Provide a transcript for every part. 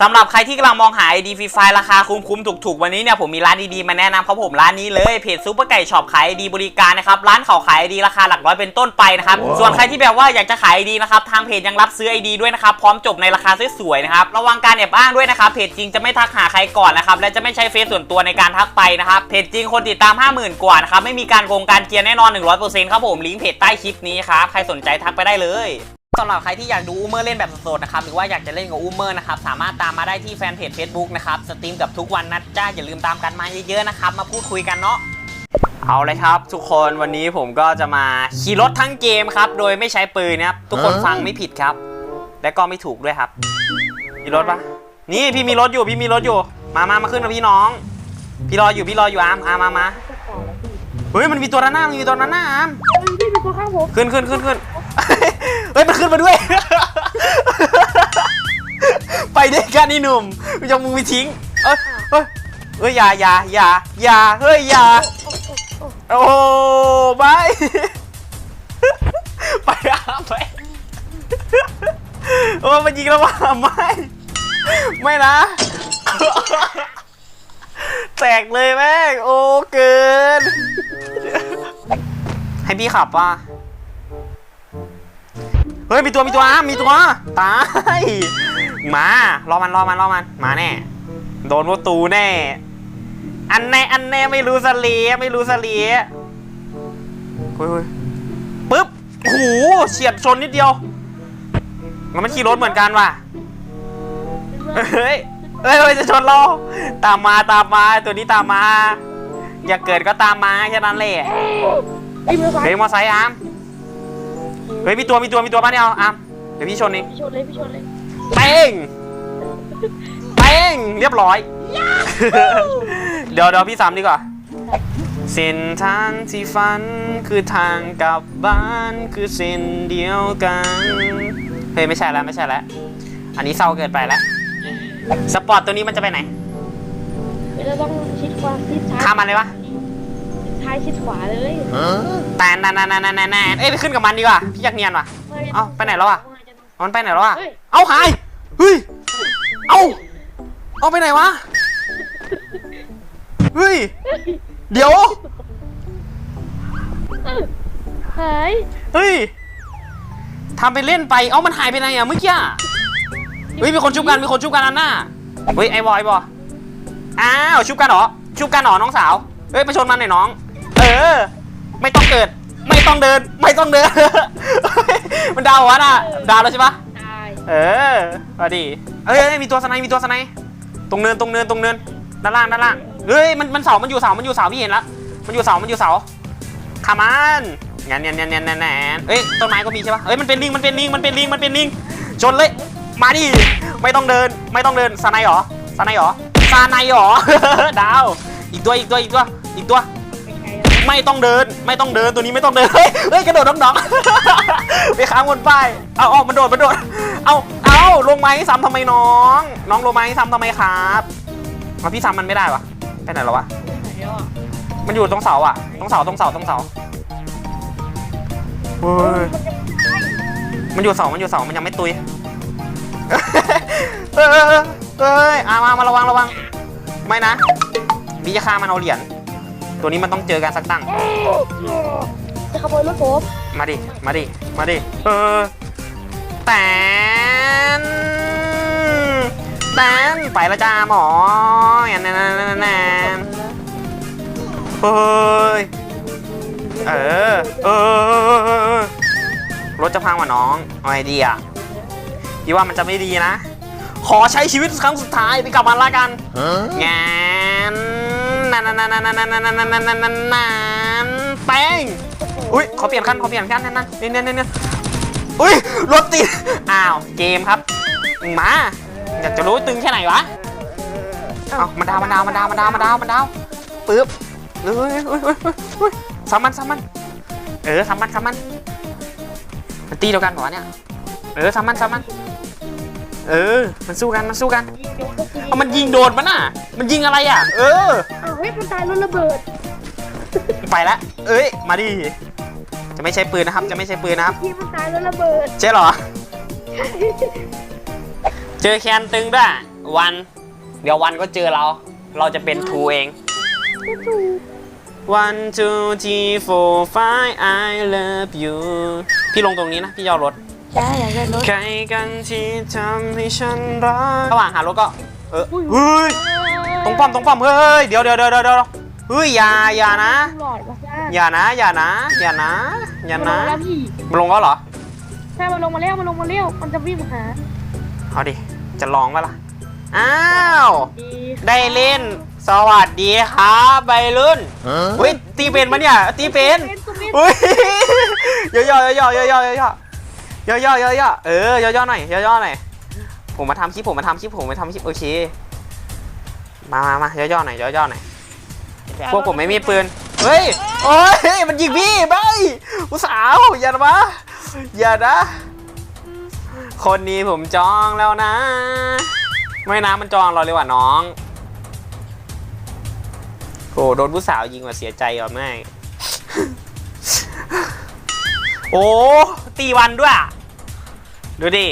สำหรับใครที่กำลังมองหา ID ฟรีไฟราคาคุ้มๆถูกๆ วันนี้เนี่ยผมมีร้านดีๆมาแนะนำครับผมร้านนี้เลยเพจซูเปอร์ไก่ช็อปขาย ID บริการนะครับร้านเขาขาย ID ราคาหลักร้อยเป็นต้นไปนะครับส่วนใครที่แบบว่าอยากจะขาย ID นะครับทางเพจยังรับซื้อ ID ด้วยนะครับพร้อมจบในราคาสวยๆนะครับระวังการแอบอ้างด้วยนะครับเพจจริงจะไม่ทักหาใครก่อนนะครับและจะไม่ใช้เฟซส่วนตัวในการทักไปนะครับเพจจริงคนติดตาม 50,000 กว่านะครับไม่มีการโกงการเกียร์แน่นอน100%ครับผมลิงก์เพจใต้คลิปนี้ครับใครสนใจทักไปได้เลย สำหรับใครที่อยากดูอูเมอร์เล่นแบบสดๆนะครับหรือว่าอยากจะเล่นกับอูเมอร์นะครับสามารถตามมาได้ที่แฟนเพจ Facebook นะครับสตรีมกับทุกวันนะจ้าอย่าลืมตามกันมาเยอะๆนะครับมาพูดคุยกันเนาะเอาเลยครับ ทุกคนวันนี้ผมก็จะมาขี่รถทั้งเกมครับ โดยไม่ใช้ปืนนะครับทุกคนฟังไม่ผิดครับ และก็ไม่ถูกด้วยครับมีรถปะนี่พี่มีรถอยู่พี่มีรถอยู่ มามามาขึ้นมาพี่น้อง พี่รออยู่พี่รออยู่อามอามมามาเฮ้ยมันมีตัวด้านหน้ามันมีตัวด้านหน้าอามพี่เป็นตัวข้างผมขึ้นขึ้นขึ้นขึ้น เฮ้ยมันขึ้นมาด้วย ไปด้วยกันนี่หนุ่มมึงมึงไปทิ้ง เอ้ยเฮ้ยเฮ้ยอย่าอย่าอย่าอย่าเฮ้ยอย่าโอ้ไม่ไปอะไปโอ้มันยิงแล้วว่ะไม่ไม่นะ แตกเลยแม่งโอ้เกิน ให้พี่ขับป่ะ เฮ้ยมีตัวมีตัวมีตัวตายมารอมันรอมันรอมันมาแน่ โดนประตูแน่ อันแน่อันแน่ไม่รู้สลีไม่รู้สลีเฮ้ยเฮ้ยปึ๊บโอ้โหเฉียดชนนิดเดียวมันมันขี่รถเหมือนกันว่ะเฮ้ยเฮ้ยเฮ้ยจะชนเราตามมาตามมาตัวนี้ตามมา อย่าเกิดก็ตามมาแค่นั้นแหละไอ้เมื่อวานเฮ้ยมอไซค์อาร์ม เฮ้ยมีตัวมีตัวมีตัวบ้านเนี่ยเอาอาร์มเดี๋ยวพี่ชนเองพี่ชนเลยพี่ชนเลยเป้งเป้งเรียบร้อย เดี๋ยวเดี๋ยวพี่สามดีกว่าเส้นทางที่ฝันคือทางกลับบ้านคือเส้นเดียวกัน เฮ้ยไม่ใช่แล้วไม่ใช่แล้ว อันนี้เศร้าเกินไปแล้ว สปอร์ตตัวนี้มันจะไปไหน เราต้องชิดขวาชิดซ้ายข้ามมันเลยวะ ซ้ายชิดขวาเลยแต่นานนานนานนานนานเอ้ยไปขึ้นกับมันดีกว่าพี่อยากเนียนว่ะ เอ้าไปไหนแล้วอะมันไปไหนแล้วอะเฮ้ยเอาหาย เฮ้ย เอาเอาไปไหนวะ เฮ้ย เดี๋ยว หาย เฮ้ยทำไปเล่นไป เอ้ามันหายไปไหนอะเมื่อกี้อะเฮ้ยมีคนชุบกันมีคนชุบกันอันหน้า เฮ้ยไอ้บอยบอยอ้าวชุบกันเหรอ ชุบกันเหรอน้องสาว เฮ้ยไปชนมันหน่อยน้องเออไม่ต้องเกิด ไม่ต้องเดิน ไม่ต้องเดิน มันดาววะน่ะ ดาวแล้วใช่ปะตายเออมาดิเอ้ยเอ้ยมีตัวสไนด์มีตัวสไนด์ตรงเนินตรงเนินตรงเนินด้านล่างด้านล่างเฮ้ยมันมันเสา มันอยู่เสา มันอยู่เสาพี่เห็นแล้วมันอยู่เสา มันอยู่เสาขามันแงนแงนแงนแงนแงนแงนเอ้ยต้นไม้ก็มีใช่ปะเอ้ยมันเป็นลิงมันเป็นลิงมันเป็นลิงมันเป็นลิงชนเลย มาดิไม่ต้องเดินไม่ต้องเดินสไนด์หรอสไนด์หรอสไนด์หรอ ดาว อีกตัวอีกตัวอีกตัวอีกตัว ไม่ต้องเดิน ไม่ต้องเดินตัวนี้ไม่ต้องเดิน เฮ้ยเฮ้ยกระโดดน้องๆไปค้างบนป้ายเอาเอามันโดดมันโดด เอาเอาลงไม้ซ้ำทำไมน้อง น้องลงไม้ซ้ำทำไมครับมาพี่ซ้ำมันไม่ได้วะไปไหนแล้ววะมันอยู่ตรงเสาอะตรงเสาตรงเสาตรงเสาเฮ้ยมันอยู่เสามันอยู่เสามันยังไม่ตุยเออเออเออเอ้ยอามามาระวังระวัง ไม่นะพี่จะฆ่ามันเอาเหรียญ ตัวนี้มันต้องเจอกันสักตั้ง จะขโมยรถผมมาดิ มาดิ มาดิ เออแตนแตนไปและจ้าหมอแอนแอนแอนแอนแอนเฮ้ย เออ เออ รถจะพังว่ะน้องเอาไอเดียพี่ว่ามันจะไม่ดีนะ ขอใช้ชีวิตครั้งสุดท้ายไปกับมันละกันง นนันนนนนนนนนนันนันนันนันนันแป้งอุ้ยขาเปลี่ยนคันขาเปลี่ยนคันนั่นนั่นนี่นี่นี่อุ้ยรถติดอ้าวเกมครับมาอยากจะรู้ตึงแค่ไหนวะเอามันดาวมันดาวมันดาวมันดาวมันดาวมันดาวปึ๊บเฮ้ยเฮ้ยเฮ้ยเฮ้ยสามมันสามมันเออสามมันสามมันมันตีเดียวกันเหรอเนี่ยเออสามมันสามมันเออ มันสู้กัน มันสู้กัน เอามันยิงโดนมันน่ะ มันยิงอะไรอะ เออ ยมันตายรถระเบิดไปละ เอ้ย มาดิ จะไม่ใช้ปืนนะครับ จะไม่ใช้ปืนนะครับที่มันตายรถระเบิดใช่เหรอ เจอแคนตึงด้วย วัน เดี๋ยววันก็เจอเรา เราจะเป็นทูเองก็ถูก one two three four five I love you พี่ลงตรงนี้นะ พี่จะเอารถใช่อยากได้รถใครกันที่ทำให้ฉันรัก ระหว่างหารถก็ เอออุ้ยเฮ้ย ตรงป้อมตรงป้อมเฮ้ยเดี๋ยวเดี๋ยวเดี๋ยวเดี๋ยวเฮ้ยอย่าอย่านะ หลอดมาซ่าอย่านะ อย่านะ อย่านะ อย่ามันลนะงแล้วพี่มันลงแล้วเหรอใช่มันลงมาแล้วมันลงมาแล้วมันจะวิ่งมาหาเอาดิจะลองปะล่ะอ้าวดีได้เล่น สวัสดีครับใบรุ่นเฮ้ยตีเป็นปะเนี่ยตีเป็นเป็นตัวเป็นเฮ้ยย่อย่อย่อย่อย่อย่อย่อย่อย่อย่อย่อเออย่อย่อหน่อยย่อย่อหน่อยผมมาทำคลิปผมมาทำคลิปผมมาทำคลิปโอเค มามามาย่อย่อหน่อยย่อย่อหน่อยพวกผมไม่มีปืน เฮ้ย โอ้ย มันยิงพี่ไปผู้สาวอย่านะมาอย่านะ คนนี้ผมจองแล้วนะ ไม่นะมันจองเราเลยว่ะน้อง โอ้โดนผู้สาวยิงว่ะเสียใจว่ะแม่งโอ้ ตีวันด้วยอะดูดิ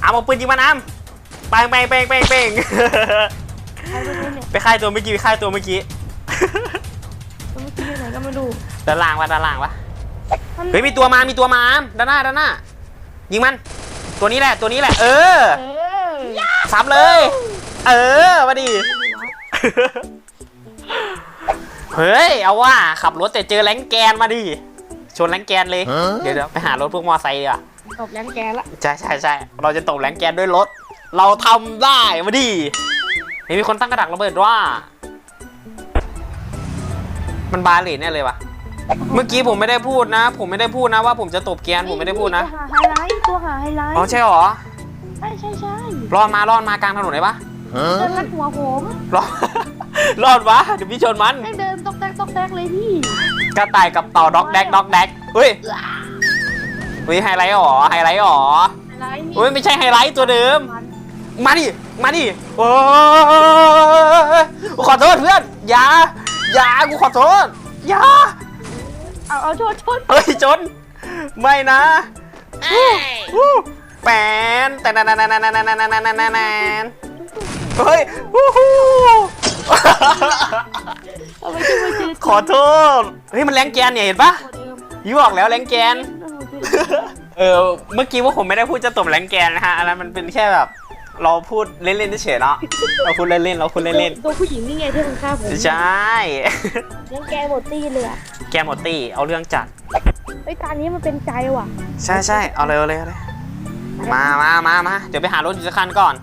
เอามาปืนยิงมาน้ำปังแปงแปงแปงแปง ใครไม่รู้เนี่ยไปค่ายตัวเมื่อกี้ไปค่ายตัวเมื่อกี้ ตัวเมื่อกี้อยู่ไหนก็ไม่รู้ด้านล่างวะด้านล่างวะมันเฮ้ยมีตัวมา มีตัวมาอ้ำด้านหน้าด้านหน้า ยิงมัน ตัวนี้แหละ ตัวนี้แหละ เออเออซับเลย เออมาดิ เฮ้ย เอาว่าขับรถแต่เจอแรงแกนมาดิ ชนแรงแกนเลย เดี๋ยวเดี๋ยวไปหารถพวกมอไซค์ดีกว่ะตบแรงแกละ ใช่ใช่ใช่เราจะตกแรงแกนด้วยรถ เราทำได้มาดิ เฮ้ยมีคนตั้งกระดักระเบิดว่า มันบาเลนแน่เลยว่ะเมื่อกี้ผมไม่ได้พูดนะ ผมไม่ได้พูดนะว่าผมจะตบแกนผมไม่ได้พูดนะตัวหาไฮไลท์ตัวหาไฮไลท์อ๋อใช่หรอใช่ใช่ใช่รอดมารอดมากลางถนนเลยปะเดินรัดหัวผมรอดรอดวะเดี๋ยวพี่ชนมันแม่งเดินตอกแตกตอกแตกเลยพี่กระต่ายกับเต่าด็อกแดกด็อกแดกเฮ้ยเฮ้ยไฮไลท์หรอไฮไลท์หรอไฮไลท์นี่เฮ้ยไม่ใช่ไฮไลท์ตัวเดิม มันมาดิ มาดิ โอ้ยกูขอโทษเพื่อน อย่า อย่า กูขอโทษ อย่า เอาเอาโทษโทษเฮ้ยจน ไม่นะวู้แปนแต่นานานานานานานานานานานานเฮ้ยวู้ฮู้เอาไปชื่อไปชื่อขอโทษ เฮ้ย มันแรงแกนเนี่ยเห็นปะตัวเดิมยูบอกแล้วแรงแกน เออ เมื่อกี้ว่าผมไม่ได้พูดจะตบแรงแกนนะฮะอันนั้นมันเป็นแค่แบบ เราพูดเล่นๆเฉยๆเนาะเราพูดเล่นๆเราพูดเล่นตัวผู้หญิงนี่ไงที่คุณฆ่าผมๆใช่ ยังแกหมดตีเลยอะแกมหมดตี้เอาเรื่องจัด ไอ้ยตานี้มันเป็นใจว่ะใช่ใช่เอาเลยเอาเลยเอาเลยมามามามาเดี๋ยวไปหารถอีกสักคันก่อน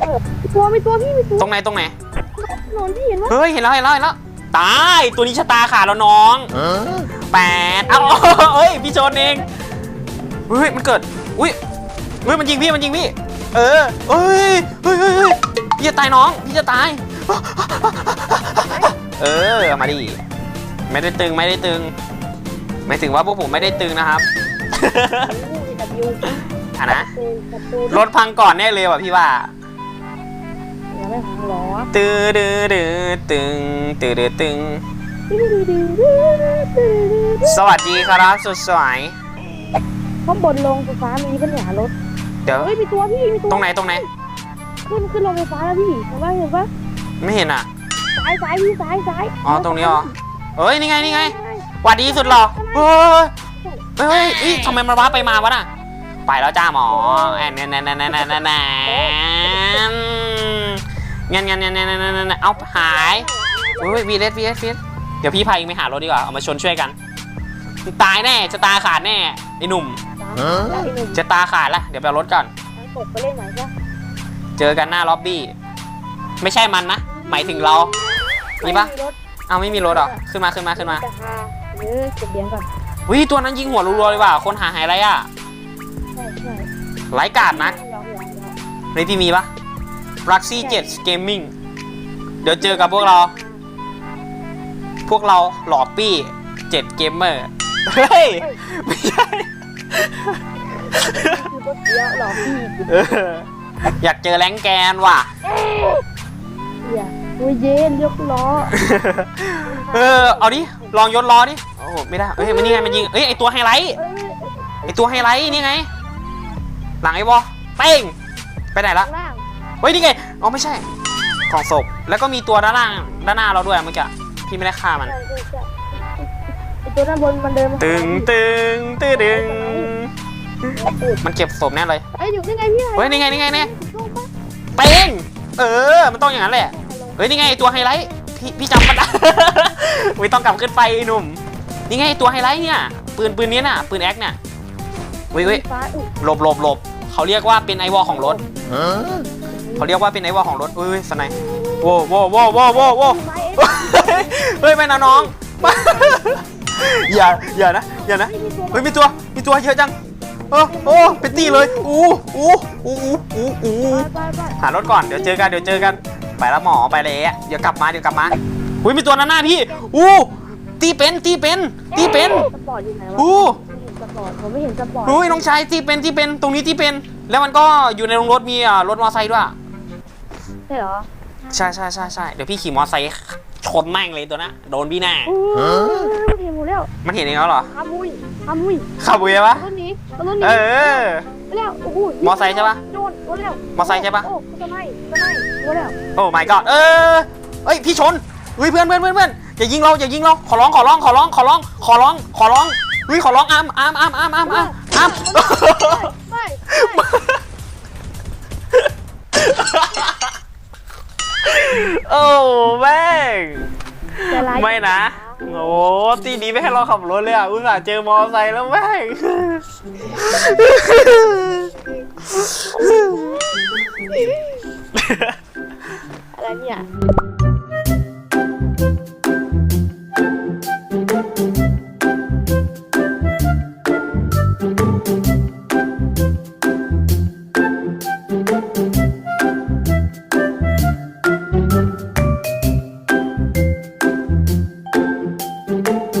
เออมีตัวมีตัวพี่มีตัวตรงไหนตรงไหน ถนนพี่เห็นว่าเฮ้ยเห็นแล้วเห็นแล้วเห็นแล้วตายตัวนี้ชะตาขาดแล้วน้องแปดเอ้าเฮ้ยพี่โจนเองเฮ้ยมันเกิดอุ้ยเฮ้ยมันยิงพี่มันยิงพี่ เออเฮ้ยเฮ้ยเฮ้ยเฮ้ยพี่จะตายน้อง พี่จะตาย เออมาดิ ไม่ได้ตึงไม่ได้ตึง ไม่ถึงว่าพวกผมไม่ได้ตึงนะครับดับยูอะนะเป็นประตูรถพังก่อนแน่เลยว่ะพี่ว่า ยังไม่พังหรอตือดือดือตึงตือดือตึง สวัสดีครับสุดสวยข้างบนลงไฟฟ้ามีปัญหารถ เดี๋ยว เฮ้ยมีตัวพี่มีตัวตรงไหนตรงไหน ขึ้นขึ้นลงไฟฟ้าแล้วพี่เห็นปะเห็นปะไม่เห็นอะ ซ้ายซ้ายพี่ซ้ายซ้ายอ๋อตรงนี้เหรอเฮ้ยนี่ไงนี่ไงหวัดดีสุดหรอเฮ้ยเฮ้ยเฮ้ยทำไมมันว้าไปมาวะน่ะ ไปแล้วจ้าหมอแอนแอนแอนแอนแอนแอนแอนแอนงั้นงั้นงั้นงั้นงั้นงั้นเอาหายเฮ้ยวีเลสวีเลสวีเลสเดี๋ยวพี่พาเองไปหารถดีกว่า เอามาชนช่วยกัน ตายแน่จะตาขาดแน่ไอ้หนุ่ม แล้วไอ้หนุ่มจะตาขาดละเดี๋ยวไปเอารถก่อน มันตกไปเล่นไหนซะเจอกันหน้าล็อบบี้ ไม่ใช่มันนะ หมายถึงเรา มีปะรถเอาไม่มีรถเหรอ ขึ้นมาขึ้นมาขึ้นมาราคาเออเก็บเหรียญก่อนวิตัวนั้นยิงหัวรัวๆเลยว่ะ คนหาหายไรอะใช่ใช่ไร้กาดนัก ยอมยอมยอมในพี่มีปะรักซี่เจ็ดเกมมิ่งเดี๋ยวเจอกับพวกเรา พวกเราหลอปี้เจ็ดเกมเมอร์เฮ้ย ไม่ใช่ คือรถเดียวหรอพี่เอออยากเจอแรงแกนว่ะเฮียโอ้ยเย็นยกล้อเออ เอาดิ ลองยศล้อดิ โอ้โหไม่ได้ เฮ้ย มันนี่ไง มันยิง เอ้ย ไอตัวไฮไลท์ เอ้ยไอตัวไฮไลท์นี่ไง หลังไอ้บอเป้ง ไปไหนละ ข้างล่างเฮ้ย นี่ไง อ๋อ ไม่ใช่กล่องศพ แล้วก็มีตัวด้านล่าง ด้านหน้าเราด้วยเมื่อกี้ พี่ไม่ได้ฆ่ามัน ใช่ใช่ใช่ไอ ตัวด้านบนมันเดินมาหาตึงตึงตึงตึงพูดมันเก็บศพแน่เลยเอ้ยอยู่นี่ไงพี่เฮ้ยนี่ไงนี่ไงนี่ลงปะเป้งเออ มันต้องอย่างนั้นแหละเฮ้ยนี่ไงตัวไฮไลท์พี่พี่จำมันได้ไม่ต้องกลับขึ้นไปไอ้หนุ่มนี่ไงตัวไฮไลท์เนี่ย ปืนปืนนี้น่ะ ปืนแอคเนี่ยเว้ยเว้ยฟ้าอุ้ยหลบหลบหลบเขาเรียกว่าเป็นไอวอลของรถเขาเรียกว่าเป็นไอวอลของรถเฮ้ยเฮ้ยสไนป์โว้โว้โว้โว้โว้โว้ไม้เอ็เฮ้ยไม่นะน้อง อย่าอย่านะอย่านะไม่มีตัวเฮ้ยมีตัวมีตัวเยอะจังเออโอ้เป็นตีเลยอู้อู้อู้อู้อู้อู้ไปไปไปหารถก่อนเดี๋ยวเจอกันเดี๋ยวเจอกันไปแล้วหมอไปเลยอะเดี๋ยวกลับมาเดี๋ยวกลับมาอุ้ยมีตัวนั้นหน้าพี่อู้ตีเป็นตีเป็นตีเป็นสปอร์ตอยู่ไหนวะอู้ไม่เห็นสปอร์ตผมไม่เห็นสปอร์ตอุ้ยน้องชายตีเป็นตีเป็นตรงนี้ตีเป็น แล้วมันก็อยู่ในโรงรถมีอะรถมอเตอร์ไซค์ด้วยใช่เหรอใช่ใช่ใช่ใช่เดี๋ยวพี่ขี่มอเตอร์ไซค์ชนแม่งเลยตัวนะโดนพี่แน่ อู้มันเห็นหมดแล้วมันเห็นเองแล้วเหรอขมุยขมุยขับเวยปะรถหนี้รถหเอนี้อไปแล้วโอ้โหมอไซค์ใช่ปะโดนโดนแล้วมอไซค์ใช่ปะ โอ้จะไม่จะไม่โดนแล้ว โอ้ my god เออเอ้ยพี่ชนเฮ้ยเพื่อนเพื่อนเพื่อนเพื่อนอย่ายิงเราอย่ายิงเราขอร้องขอร้องขอร้องขอร้องขอร้องขอร้องเฮ้ยขอร้องอามอามอามอามอามอามอามไม่ไม่โอ้แม่งจะร้ายไม่นะ โอ้ตีดีไม่ให้เราขับรถเลยอะ อุตส่าห์เจอมอไซค์แล้วแม่งอะไรเนี่ย